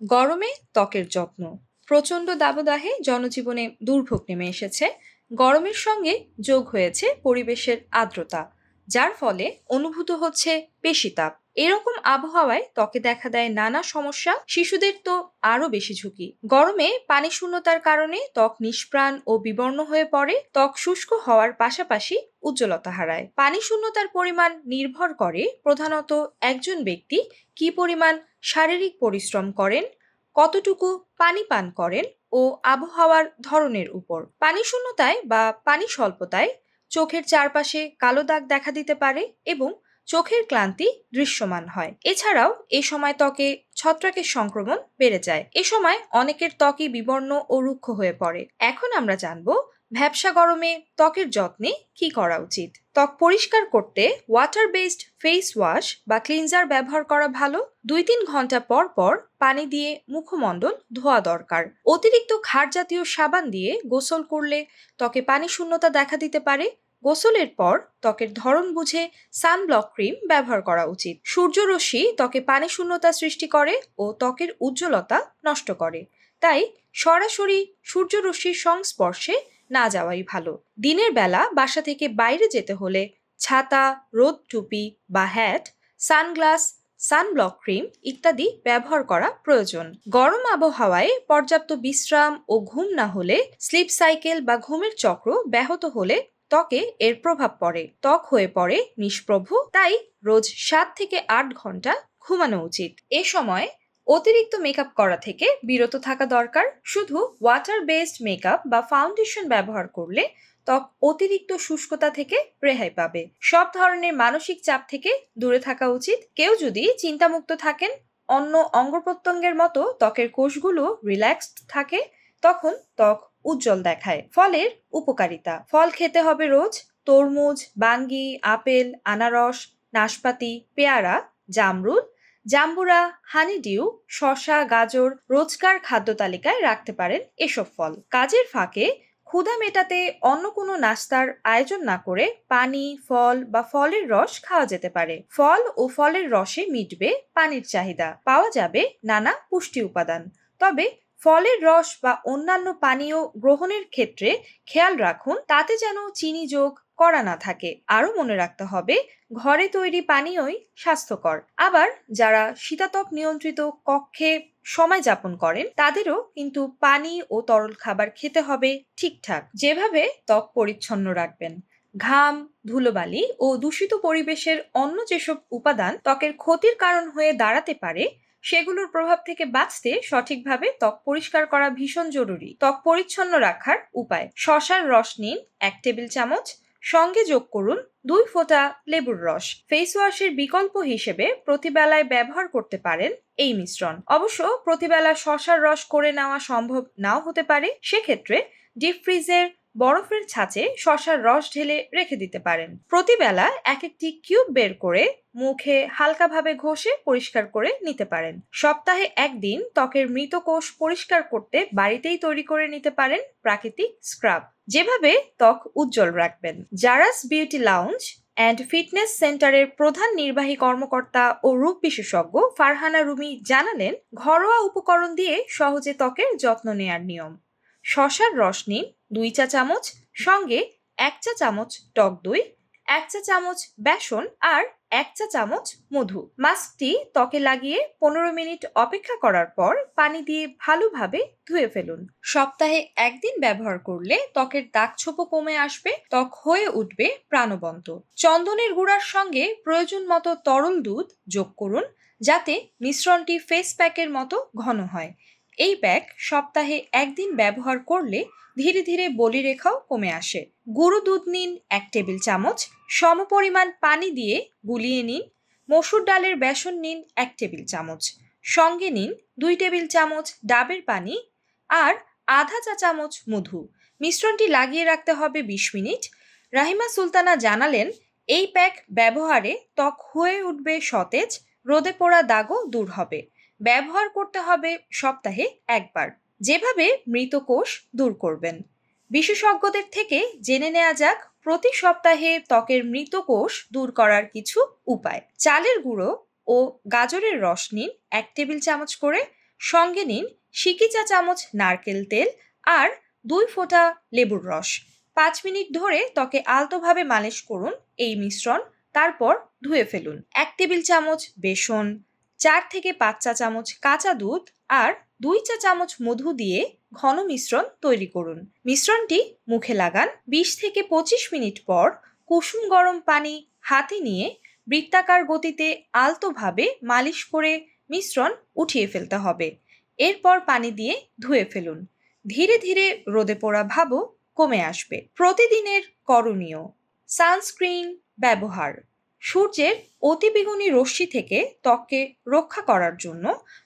গরমে ত্বকের যত্ন। প্রচণ্ড দাবদাহে জনজীবনে দুর্ভোগ নেমে এসেছে। গরমের সঙ্গে যোগ হয়েছে পরিবেশের আর্দ্রতা, যার ফলে অনুভূত হচ্ছে বেশি তাপ। এরকম আবহাওয়ায় ত্বকে দেখা দেয় নানা সমস্যা, শিশুদের তো আরও বেশি ঝুঁকি। গরমে পানি শূন্যতার কারণে ত্বক নিষ্প্রাণ ও বিবর্ণ হয়ে পড়ে, ত্বক শুষ্ক হওয়ার পাশাপাশি উজ্জ্বলতা হারায়। পানি শূন্যতার পরিমাণ নির্ভর করে প্রধানত একজন ব্যক্তি কি পরিমাণ শারীরিক পরিশ্রম করেন, কতটুকু পানি পান করেন ও আবহাওয়ার ধরনের উপর। পানি শূন্যতায় বা পানি স্বল্পতায় চোখের চারপাশে কালো দাগ দেখা দিতে পারে এবং চোখের ক্লান্তি দৃশ্যমান হয়। এছাড়াও এ সময় ত্বকে ছত্রাকের সংক্রমণ বেড়ে যায়। এ সময় অনেকের ত্বকই বিবর্ণ ও রুক্ষ হয়ে পড়ে। এখন আমরা জানব ভ্যাবসা গরমে ত্বকের যত্নে কি করা উচিত? ত্বক পরিষ্কার করতে ওয়াটার বেসড ফেস ওয়াশ বা ক্লিনজার ব্যবহার করা ভালো। দুই তিন ঘণ্টা পর পর পানি দিয়ে মুখমণ্ডল ধোয়া দরকার। অতিরিক্ত ক্ষার জাতীয় সাবান দিয়ে গোসল করলে ত্বকে পানি শূন্যতা দেখা দিতে পারে। গোসলের পর ত্বকের ধরন বুঝে সানব্লক ক্রিম ব্যবহার করা উচিত। সূর্যরশ্মি ত্বকে পানি শূন্যতা সৃষ্টি করে ও ত্বকের উজ্জ্বলতা নষ্ট করে। তাই সরাসরি সূর্যরশ্মির সংস্পর্শে না যাওয়াই ভালো। দিনের বেলা বাসা থেকে বাইরে যেতে হলে ছাতা, রোদ টুপি বা হ্যাট সানগ্লাস সানব্লক ক্রিম ইত্যাদি ব্যবহার করা প্রয়োজন। গরম আবহাওয়ায় পর্যাপ্ত বিশ্রাম ও ঘুম না হলে স্লিপ সাইকেল বা ঘুমের চক্র ব্যাহত হলে ত্বকে এর প্রভাব পড়ে। ত্বক হয়ে পড়ে নিষ্প্রভ, তাই রোজ সাত থেকে আট ঘণ্টা ঘুমানো উচিত। এ সময় অতিরিক্ত মেকআপ করা থেকে বিরত থাকা দরকার। শুধু ওয়াটার বেসড মেকআপ বা ফাউন্ডেশন ব্যবহার করলে ত্বক অতিরিক্ত শুষ্কতা থেকে রেহাই পাবে। সব ধরনের মানসিক চাপ থেকে দূরে থাকা উচিত। কেউ যদি চিন্তামুক্ত থাকেন, অন্য অঙ্গ প্রত্যঙ্গের মতো ত্বকের কোষগুলো রিল্যাক্সড থাকে, তখন ত্বক উজ্জ্বল দেখায়। ফলের উপকারিতা। ফল খেতে হবে রোজ। তরমুজ, বাঙ্গি, আপেল, আনারস, নাশপাতি, পেয়ারা, জামরুল। জাম্বুরা, হানিডিউ, শসা, গাজর রোজকার খাদ্য তালিকায় রাখতে পারেন এসব ফল। কাজের ফাঁকে ক্ষুধা মেটাতে অন্য কোনো নাস্তার আয়োজন না করে পানি, ফল বা ফলের রস খাওয়া যেতে পারে। ফল ও ফলের রসে মিটবে পানির চাহিদা। পাওয়া যাবে নানা পুষ্টি উপাদান। তবে ফলের রস বা অন্যান্য পানীয় গ্রহণের ক্ষেত্রে খেয়াল রাখুন, তাতে যেন চিনি যোগ করা না থাকে। আরও মনে রাখতে হবে, ঘরে তৈরি পানীয়ই স্বাস্থ্যকর। আবার যারা শীতাতপ নিয়ন্ত্রিত কক্ষে সময় যাপন করেন, তাদেরও কিন্তু পানি ও তরল খাবার খেতে হবে ঠিকঠাক। যেভাবে ত্বক পরিচ্ছন্ন রাখবেন। ঘাম, ধুলোবালি ও দূষিত পরিবেশের অন্য যেসব উপাদান ত্বকের ক্ষতির কারণ হয়ে দাঁড়াতে পারে সেগুলোর প্রভাব থেকে বাঁচতে সঠিকভাবে ত্বক পরিষ্কার করা ভীষণ জরুরি। ত্বক পরিচ্ছন্ন রাখার উপায়। শশার রস নিন এক টেবিল চামচ। সঙ্গে যোগ করুন দুই ফোঁটা লেবুর রস। ফেস ওয়াশের বিকল্প হিসেবে প্রতিবেলায় ব্যবহার করতে পারেন এই মিশ্রণ। অবশ্য প্রতিবেলা শশার রস করে নেওয়া সম্ভব নাও হতে পারে। সেক্ষেত্রে ডিপ ফ্রিজের বরফের ছাঁচে শশার রস ঢেলে রেখে দিতে পারেন। প্রতিবেলা এক একটি কিউব বের করে মুখে হালকাভাবে ঘষে পরিষ্কার করে নিতে পারেন। সপ্তাহে একদিন ত্বকের মৃত কোষ পরিষ্কার করতে বাড়িতেই তৈরি করে নিতে পারেন প্রাকৃতিক স্ক্রাব। যেভাবে ত্বক উজ্জ্বল রাখবেন। Zara's beauty lounge and fitness সেন্টারের প্রধান নির্বাহী কর্মকর্তা ও রূপ বিশেষজ্ঞ ফারহানা রুমি জানালেন, ঘরোয়া উপকরণ দিয়ে সহজে ত্বকের যত্ন নেয়ার নিয়ম। শশার রস নিন দুই চা চামচ, সঙ্গে এক চা চামচ টক দই, এক চা চামচ বেসন আর এক চা চামচ মধু। মাস্কটি ত্বকে লাগিয়ে পনেরো মিনিট অপেক্ষা করার পর পানি দিয়ে ভালোভাবে ধুয়ে ফেলুন। সপ্তাহে একদিন ব্যবহার করলে ত্বকের দাগ ছোপ কমে আসবে, ত্বক হয়ে উঠবে প্রাণবন্ত। চন্দনের গুঁড়ার সঙ্গে প্রয়োজন মতো তরল দুধ যোগ করুন, যাতে মিশ্রণটি ফেস প্যাকের মতো ঘন হয়। এই প্যাক সপ্তাহে একদিন ব্যবহার করলে ধীরে ধীরে বলিরেখাও কমে আসে। গুঁড়ো দুধ নিন, এক টেবিল চামচ, সমপরিমাণ পানি দিয়ে গুলিয়ে নিন, মসুর ডালের বেসন নিন, এক টেবিল চামচ, সঙ্গে নিন দুই টেবিল চামচ ডাবের পানি আর আধা চা চামচ মধু। মিশ্রণটি লাগিয়ে রাখতে হবে বিশ মিনিট। রাহিমা সুলতানা জানালেন, এই প্যাক ব্যবহারে ত্বক হয়ে উঠবে সতেজ, রোদে পোড়া দাগও দূর হবে। ব্যবহার করতে হবে সপ্তাহে একবার। যেভাবে মৃত কোষ দূর করবেন। বিশেষজ্ঞদের থেকে জেনে নেওয়া যাক প্রতি সপ্তাহে ত্বকের মৃত কোষ দূর করার কিছু উপায়। চালের গুঁড়ো ও গাজরের রস নিন এক টেবিল চামচ করে, সঙ্গে নিন সিকি চা চামচ নারকেল তেল আর দুই ফোঁটা লেবুর রস। পাঁচ মিনিট ধরে ত্বকে আলতোভাবে মালিশ করুন এই মিশ্রণ, তারপর ধুয়ে ফেলুন। এক টেবিল চামচ বেসন চার থেকে পাঁচ চা চামচ কাঁচা দুধ আর দুই চা চামচ মধু দিয়ে ঘন মিশ্রণ তৈরি করুন। মিশ্রণটি মুখে লাগান বিশ থেকে পঁচিশ মিনিট পর কুসুম গরম পানি হাতে নিয়ে বৃত্তাকার গতিতে আলতোভাবে মালিশ করে মিশ্রণ উঠিয়ে ফেলতে হবে। এরপর পানি দিয়ে ধুয়ে ফেলুন। ধীরে ধীরে রোদে পোড়া ভাবও কমে আসবে। প্রতিদিনের করণীয় সানস্ক্রিন ব্যবহার। সূর্যের অতিবেগুনি রশ্মি থেকে ত্বককে রক্ষা করার জন্য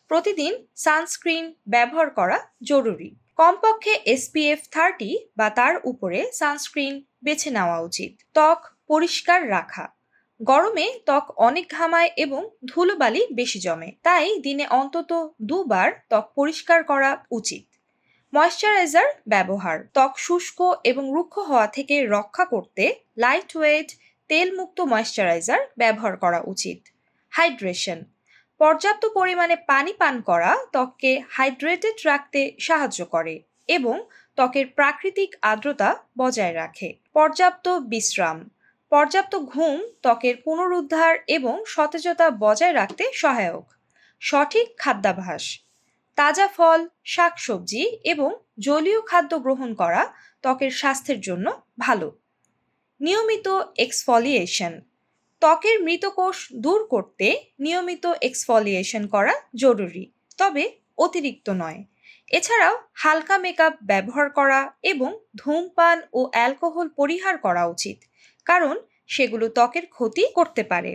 প্রতিদিন সানস্ক্রিন ব্যবহার করা জরুরি। কমপক্ষে এসপিএফ থার্টি বা তার উপরে সানস্ক্রিন বেছে নেওয়া উচিত। ত্বক পরিষ্কার রাখা। গরমে ত্বক অনেক ঘামায় এবং ধুলোবালি বেশি জমে, তাই দিনে অন্তত দুবার ত্বক পরিষ্কার করা উচিত। ময়শ্চারাইজার ব্যবহার। ত্বক শুষ্ক এবং রুক্ষ হওয়া থেকে রক্ষা করতে লাইট ওয়েট তেলমুক্ত ময়শ্চারাইজার ব্যবহার করা উচিত। হাইড্রেশন পর্যাপ্ত পরিমাণে পানি পান করা ত্বককে হাইড্রেটেড রাখতে সাহায্য করে এবং ত্বকের প্রাকৃতিক আর্দ্রতা বজায় রাখে। পর্যাপ্ত বিশ্রাম, পর্যাপ্ত ঘুম ত্বকের পুনরুদ্ধার এবং সতেজতা বজায় রাখতে সহায়ক। সঠিক খাদ্যাভ্যাস, তাজা ফল, শাকসবজি এবং জলীয় খাদ্য গ্রহণ করা ত্বকের স্বাস্থ্যের জন্য ভালো। নিয়মিত এক্সফলিয়েশন ত্বকের মৃত কোষ দূর করতে নিয়মিত এক্সফলিয়েশন করা জরুরি, তবে অতিরিক্ত নয়। এছাড়াও হালকা মেকআপ ব্যবহার করা এবং ধূমপান ও অ্যালকোহল পরিহার করা উচিত, কারণ সেগুলো ত্বকের ক্ষতি করতে পারে।